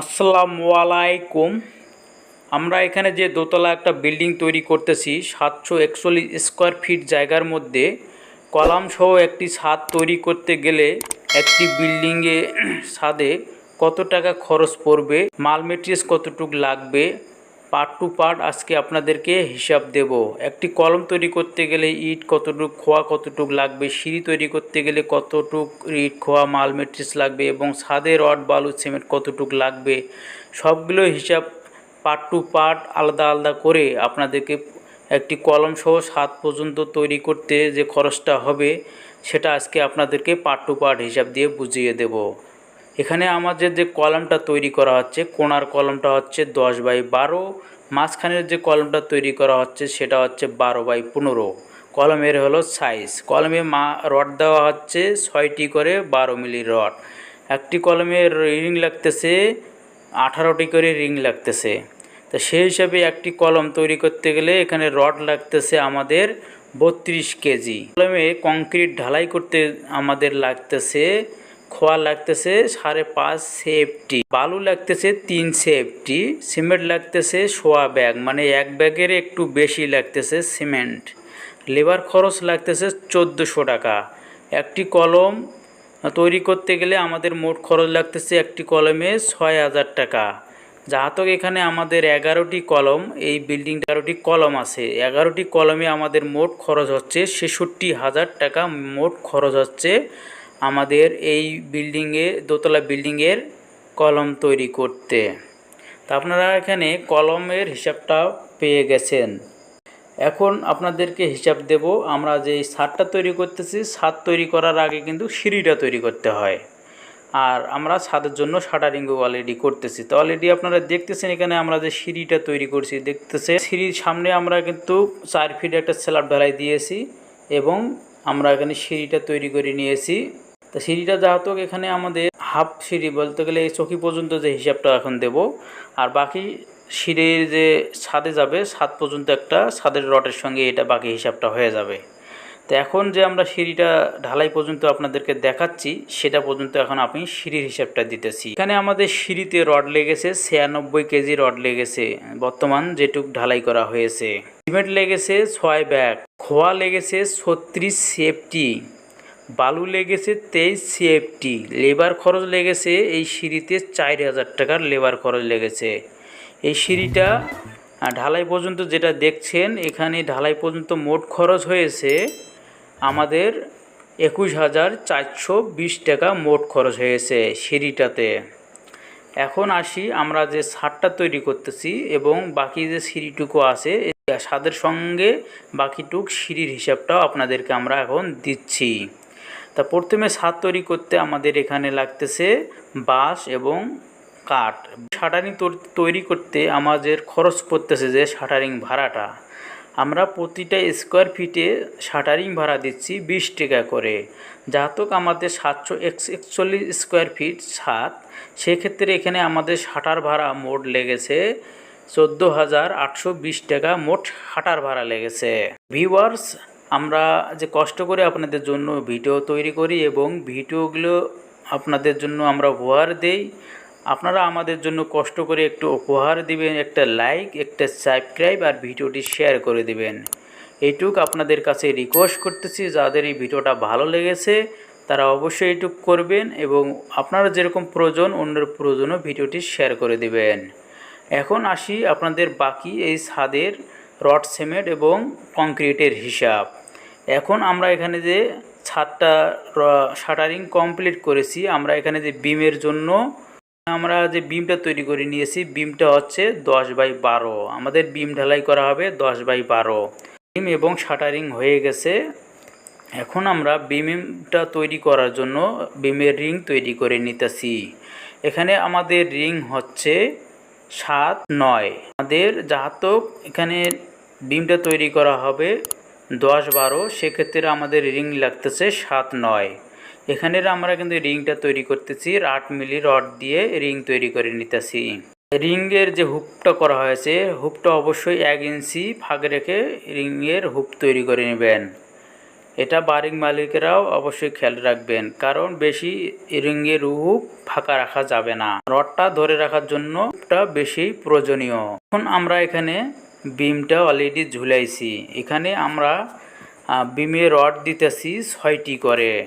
আসসালামু আলাইকুম। আমরা এখানে যে দোতলা একটা বিল্ডিং তৈরি করতেছি, সাতশো একচল্লিশ স্কোয়ার ফিট জায়গার মধ্যে। কলামসহ একটি ছাদ তৈরি করতে গেলে একটি বিল্ডিংয়ে ছাদে কত টাকা খরচ পড়বে? মাল মেটেরিয়ালস কতটুক লাগবে? পার্ট টু পার্ট আজকে আপনাদেরকে হিসাব দেব। একটি কলম তৈরি করতে গেলে ইট কতটুক, খোয়া কতটুক লাগবে, সিঁড়ি তৈরি করতে গেলে কতটুক ইট, খোয়া, মাল মেট্রিক্স লাগবে এবং ছাদে রড, বালু সিমেন্ট কতটুক লাগবে, সবগুলো হিসাব পার্ট টু পার্ট আলাদা আলাদা করে আপনাদেরকে একটি কলম সহ সাত পর্যন্ত তৈরি করতে যে খরচটা হবে, সেটা আজকে আপনাদেরকে পার্ট টু পার্ট হিসাব দিয়ে বুঝিয়ে দেব। এখানে আমাদের যে কলমটা তৈরি করা হচ্ছে কোণার কলমটা হচ্ছে দশ বাই বারো, মাঝখানের যে কলমটা তৈরি করা হচ্ছে সেটা হচ্ছে বারো বাই পনেরো। কলমের হলো সাইজ কলমে মা, রড দেওয়া হচ্ছে ছয়টি করে বারো মিলি রড। একটি কলমের রিং লাগতেছে, আঠারোটি করে রিং লাগতেছে। তো সেই হিসাবে একটি কলম তৈরি করতে গেলে এখানে রড লাগতেছে আমাদের বত্রিশ কেজি। কলমে কংক্রিট ঢালাই করতে আমাদের লাগতেছে খোয়া লাগতেছে সাড়ে পাঁচ সেফটি, বালু লাগতেছে তিন সেফটি, সিমেন্ট লাগতেছে সোয়া ব্যাগ মানে এক ব্যাগের একটু বেশি লাগতেছে সিমেন্ট। লেবার খরচ লাগতেছে চোদ্দোশো টাকা। একটি কলম তৈরি করতে গেলে আমাদের মোট খরচ লাগতেছে একটি কলমে ছয় হাজার টাকা। যাহাতক এখানে আমাদের এগারোটি কলম, এই বিল্ডিং এগারোটি কলম আছে। এগারোটি কলমে আমাদের মোট খরচ হচ্ছে ছেষট্টি হাজার টাকা, মোট খরচ হচ্ছে আমাদের এই বিল্ডিংয়ে, দোতলা বিল্ডিংয়ের কলম তৈরি করতে। তা আপনারা এখানে কলমের হিসাবটা পেয়ে গেছেন। এখন আপনাদেরকে হিসাব দেব, আমরা যে ছাদটা তৈরি করতেছি ছাদ তৈরি করার আগে কিন্তু সিঁড়িটা তৈরি করতে হয়। আর আমরা ছাদের জন্য শাটারিংও অলরেডি করতেছি। তো অলরেডি আপনারা দেখতেছেন এখানে আমরা যে সিঁড়িটা তৈরি করছি দেখতেছে সিঁড়ির সামনে আমরা কিন্তু চার ফিট একটা স্ল্যাব ঢালাই দিয়েছি এবং আমরা এখানে সিঁড়িটা তৈরি করে নিয়েছি। তো সিঁড়িটা যাহত এখানে আমাদের হাফ সিঁড়ি বলতে গেলে এই চকি পর্যন্ত যে হিসাবটা এখন দেব। আর বাকি সিঁড়ির যে ছাদে যাবে, ছাদ পর্যন্ত একটা ছাদের রটের সঙ্গে এটা বাকি হিসাবটা হয়ে যাবে। তো এখন যে আমরা সিঁড়িটা ঢালাই পর্যন্ত আপনাদেরকে দেখাচ্ছি, সেটা পর্যন্ত এখন আমি সিঁড়ির হিসাবটা দিতেছি। এখানে আমাদের সিঁড়িতে রড লেগেছে, ছিয়ানব্বই কেজি রড লেগেছে, বর্তমান যেটুক ঢালাই করা হয়েছে। সিমেন্ট লেগেছে ছয় ব্যাগ, খোয়া লেগেছে ছত্রিশ সেফটি। বালু লেগেছে তেইশ সিএফটি। লেবার খরচ লেগেছে এই সিঁড়িতে চার হাজার টাকার লেবার খরচ লেগেছে। এই সিঁড়িটা ঢালাই পর্যন্ত যেটা দেখছেন, এখানে ঢালাই পর্যন্ত মোট খরচ হয়েছে আমাদের একুশ হাজার চারশো বিশ টাকা মোট খরচ হয়েছে সিঁড়িটাতে। এখন আসি, আমরা যে ছাদটা তৈরি করতেছি এবং বাকি যে সিঁড়িটুকু আছে ছাদের সঙ্গে বাকিটুক সিঁড়ির হিসাবটাও আপনাদেরকে আমরা এখন দিচ্ছি। তা প্রথমে ছাদ তৈরি করতে আমাদের এখানে লাগতেছে বাঁশ এবং কাঠ। শাটারিং তৈরি করতে আমাদের খরচ পড়তেছে যে শাটারিং ভাড়াটা। আমরা প্রতিটা স্কোয়ার ফিটে শাটারিং ভাড়া দিচ্ছি বিশ টাকা করে। যাতক আমাদের সাতশো একচল্লিশ স্কোয়ার ফিট ছাদ সেক্ষেত্রে এখানে আমাদের শাটার ভাড়া মোট লেগেছে চোদ্দ হাজার আটশো বিশ টাকা, মোট শাটার ভাড়া লেগেছে। ভিউয়ার্স আমরা যে কষ্ট করে আপনাদের জন্য ভিডিও তৈরি করি এবং ভিডিওগুলো আপনাদের জন্য আমরা উপহার দেই, আপনারা আমাদের জন্য কষ্ট করে একটু উপহার দিবেন, একটা লাইক একটা সাবস্ক্রাইব আর ভিডিওটি শেয়ার করে দিবেন। এইটুক আপনাদের কাছে রিকোয়েস্ট করতেছি, যাদের এই ভিডিওটা ভালো লেগেছে, তারা অবশ্যই এইটুক করবেন এবং আপনারা যেরকম প্রয়োজন, অন্যের প্রয়োজনও ভিডিওটি শেয়ার করে দিবেন। এখন আসি আপনাদের বাকি এই ছাদের রড, সিমেন্ট এবং কংক্রিটের হিসাব। এখন আমরা এখানে যে ছাদটা শাটারিং কমপ্লিট করেছি, আমরা এখানে যে বিমের জন্য, আমরা যে বিমটা তৈরি করে নিয়েছি বিমটা হচ্ছে দশ বাই বারো। আমাদের বিম ঢালাই করা হবে দশ বাই বারো। বিম এবং শাটারিং হয়ে গেছে। এখন আমরা বিমটা তৈরি করার জন্য বিমের রিং তৈরি করে নিতেছি। এখানে আমাদের রিং হচ্ছে সাত নয়। আমাদের যাহাতক এখানে বিমটা তৈরি করা হবে দশ বারো, সেক্ষেত্রে আমাদের রিং লাগতেছে সাত নয়। এখানে আমরা কিন্তু রিংটা তৈরি করতেছি আট মিলি রড দিয়ে রিং তৈরি করে নিতেছি। রিংয়ের যে হুপটা করা হয়েছে, হুপটা অবশ্যই এক ইঞ্চি ফাঁক রেখে রিংয়ের হুপ তৈরি করে নেবেন। এটা বাড়ির মালিকেরাও অবশ্যই খেয়াল রাখবেন, কারণ বেশি রিংয়ের রুহু ফাঁকা রাখা যাবে না। রডটা ধরে রাখার জন্য এটা বেশি প্রয়োজনীয়। এখন আমরা এখানে বিমটা অলরেডি ঝুলাইছি। এখানে আমরা বিমে রড দিতেছি ছয়টি করে।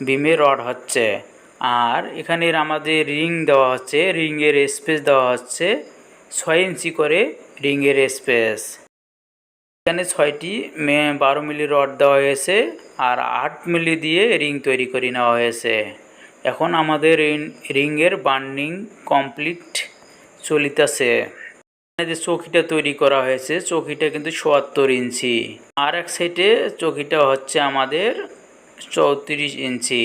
বিমে রড হচ্ছে। আর এখানে আমাদের রিং দেওয়া হচ্ছে। রিংয়ের স্পেস দেওয়া হচ্ছে ছয় ইঞ্চি করে রিংয়ের স্পেস এখানে ছয়টি মে- বারো মিলি রড দেওয়া হয়েছে আর আট মিলি দিয়ে রিং তৈরি করে নেওয়া হয়েছে। এখন আমাদের রিংয়ের বার্নিং কমপ্লিট চলিতেছে। যে চৌকিটা তৈরি করা হয়েছে, চৌকিটা কিন্তু চুয়াত্তর ইঞ্চি। আর এক সাইডে চৌকিটা হচ্ছে আমাদের চৌত্রিশ ইঞ্চি।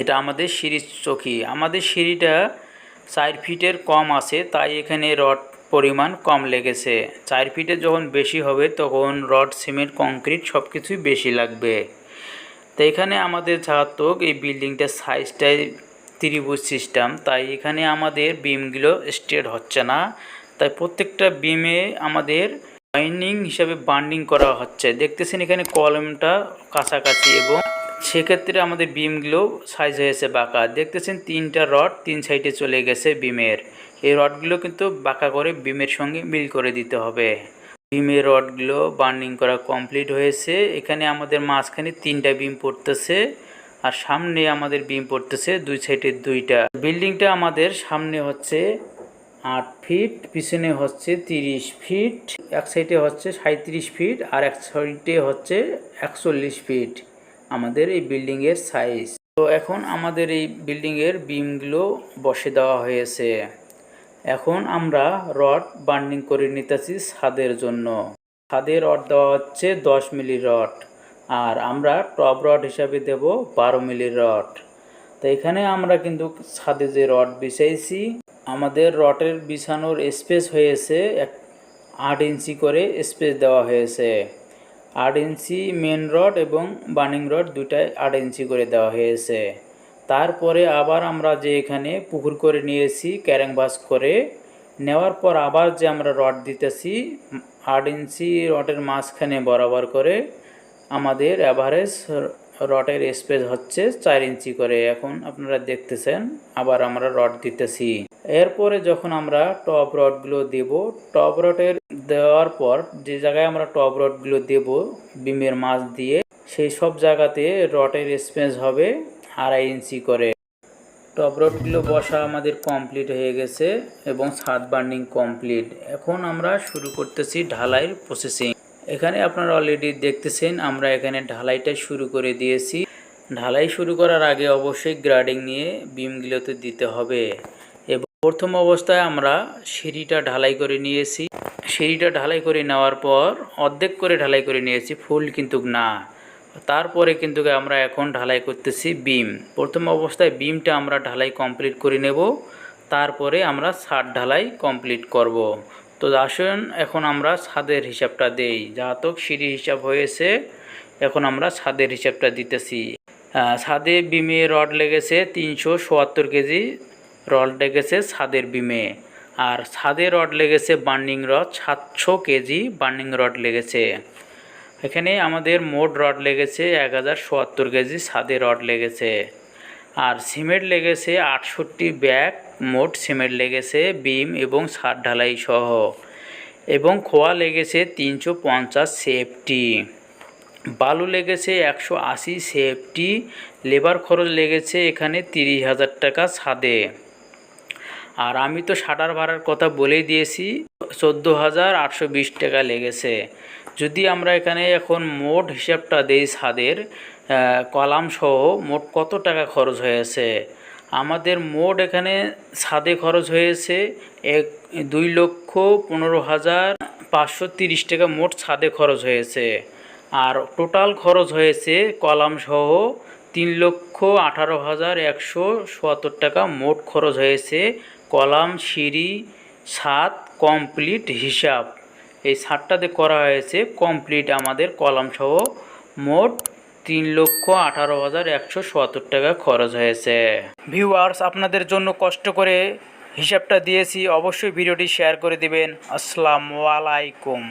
এটা আমাদের সিঁড়ির চৌকি। আমাদের সিঁড়িটা চার ফিটের কম আছে, তাই এখানে রড পরিমাণ কম লেগেছে। চার ফিটে যখন বেশি হবে, তখন রড, সিমেন্ট, কংক্রিট সব কিছুই বেশি লাগবে। তো এখানে আমাদের ছাত্রক এই বিল্ডিংটার সাইজটাই ত্রিভুজ সিস্টেম তাই এখানে আমাদের বিমগুলো স্ট্রেট হচ্ছে না। তাই প্রত্যেকটা বিমে আমাদের বাইন্ডিং হিসাবে বান্ডিং করা হচ্ছে। দেখতেছেন এখানে কলমটা কাছাকাছি এবং সেক্ষেত্রে আমাদের বিমগুলো সাইজ হয়েছে বাঁকা। দেখতেছেন তিনটা রড তিন সাইডে চলে গেছে বিমের এই রডগুলো কিন্তু বাঁকা করে বিমের সঙ্গে মিল করে দিতে হবে। বিমের রডগুলো বার্নিং করা কমপ্লিট হয়েছে। এখানে আমাদের মাঝখানে তিনটা বিম পড়তেছে আর সামনে আমাদের বিম পড়তেছে দুই সাইডে দুইটা। বিল্ডিংটা আমাদের সামনে হচ্ছে আট ফিট, পিছনে হচ্ছে তিরিশ ফিট, এক সাইডে হচ্ছে সাঁত্রিশ ফিট আর এক সাইডে হচ্ছে একচল্লিশ ফিট আমাদের এই বিল্ডিংয়ের সাইজ তো এখন আমাদের এই বিল্ডিংয়ের বিমগুলো বসে দেওয়া হয়েছে। এখন আমরা রড বার্নিং করে নিতেছি ছাদের জন্য। ছাদে রড দেওয়া হচ্ছে দশ মিলি রড আর আমরা টপ রড হিসাবে দেব বারো মিলি রড তো এখানে আমরা কিন্তু ছাদে যে রড বিছাইছি আমাদের রডের বিছানোর স্পেস হয়েছে এক আট ইঞ্চি করে স্পেস দেওয়া হয়েছে। আট ইঞ্চি মেন রড এবং বার্নিং রড দুটাই আট ইঞ্চি করে দেওয়া হয়েছে। তারপরে আবার আমরা যে এখানে পুকুর করে নিয়েছি, ক্যারেং বাস করে, নেওয়ার পর আবার যে আমরা রড দিতেছি, আট ইঞ্চি রডের মাঝখানে বরাবর করে আমাদের অ্যাভারেজ রডের স্পেস হচ্ছে চার ইঞ্চি করে। এখন আপনারা দেখতেছেন, আবার আমরা রড দিতেছি। এরপরে যখন আমরা টপ রডগুলো দেব টপ রডের দেওয়ার পর যে জায়গায় আমরা টপ রডগুলো দেব, বিমের মাছ দিয়ে, সেই সব জায়গাতে রডের স্পেস হবে আড়াই ইঞ্চি করে। টপ রডগুলো বসা আমাদের কমপ্লিট হয়ে গেছে এবং ছাদ বার্নিং কমপ্লিট এখন আমরা শুরু করতেছি ঢালাইয়ের প্রসেসিং এখানে আপনারা অলরেডি দেখতেছেন, আমরা এখানে ঢালাইটা শুরু করে দিয়েছি। ঢালাই শুরু করার আগে অবশ্যই গ্রাডিং নিয়ে বিমগুলোতে দিতে হবে। প্রথম অবস্থায় আমরা সিঁড়িটা ঢালাই করে নিয়েছি। সিঁড়িটা ঢালাই করে নেওয়ার পর অর্ধেক করে ঢালাই করে নিয়েছি, ফুল কিন্তু না। তারপরে কিন্তু আমরা এখন ঢালাই করতেছি বিম। প্রথম অবস্থায় বিমটা আমরা ঢালাই কমপ্লিট করে নেব, তারপরে আমরা ছাদ ঢালাই কমপ্লিট করব। তো আসুন, এখন আমরা ছাদের হিসাবটা দেই। যাতক সিঁড়ি হিসাব হয়েছে, এখন আমরা ছাদের হিসাবটা দিতেছি। ছাদে বিমে রড লেগেছে তিনশো কেজি। রড লেগেছে ছাদের বিমে। আর ছাদে রড লেগেছে বার্নিং রড, সাতশো কেজি বার্নিং রড লেগেছে। এখানে আমাদের মোট রড লেগেছে এক হাজার সোয়াত্তর কেজি, ছাদে রড লেগেছে। আর সিমেন্ট লেগেছে আটষট্টি ব্যাগ, মোট সিমেন্ট লেগেছে বিম এবং ছাদ ঢালাই সহ। এবং খোয়া লেগেছে তিনশো পঞ্চাশ সেফটি। বালু লেগেছে একশো আশি সেফটি। লেবার খরচ লেগেছে এখানে তিরিশ হাজার টাকা ছাদে। আর আমি তো শাটার ভাড়ার কথা বলেই দিয়েছি, চোদ্দ হাজার আটশো বিশ টাকা লেগেছে। যদি আমরা এখানে এখন মোট হিসাবটা দেই ছাদের কলাম সহ মোট কত টাকা খরচ হয়েছে? আমাদের মোট এখানে ছাদে খরচ হয়েছে এক, দুই লক্ষ পনেরো হাজার পাঁচশো তিরিশ টাকা মোট ছাদে খরচ হয়েছে। আর টোটাল খরচ হয়েছে কলাম সহ তিন লক্ষ আঠারো হাজার একশো টাকা মোট খরচ হয়েছে কলাম, সিঁড়ি সাত কমপ্লিট হিসাব। এই সাতটাতে করা হয়েছে কমপ্লিট আমাদের কলাম সহ মোট তিন লক্ষ আঠারো হাজার একশো সত্তর টাকা খরচ হয়েছে। ভিউয়ার্স, আপনাদের জন্য কষ্ট করে হিসাবটা দিয়েছি। অবশ্যই ভিডিওটি শেয়ার করে দিবেন। আসসালামু আলাইকুম।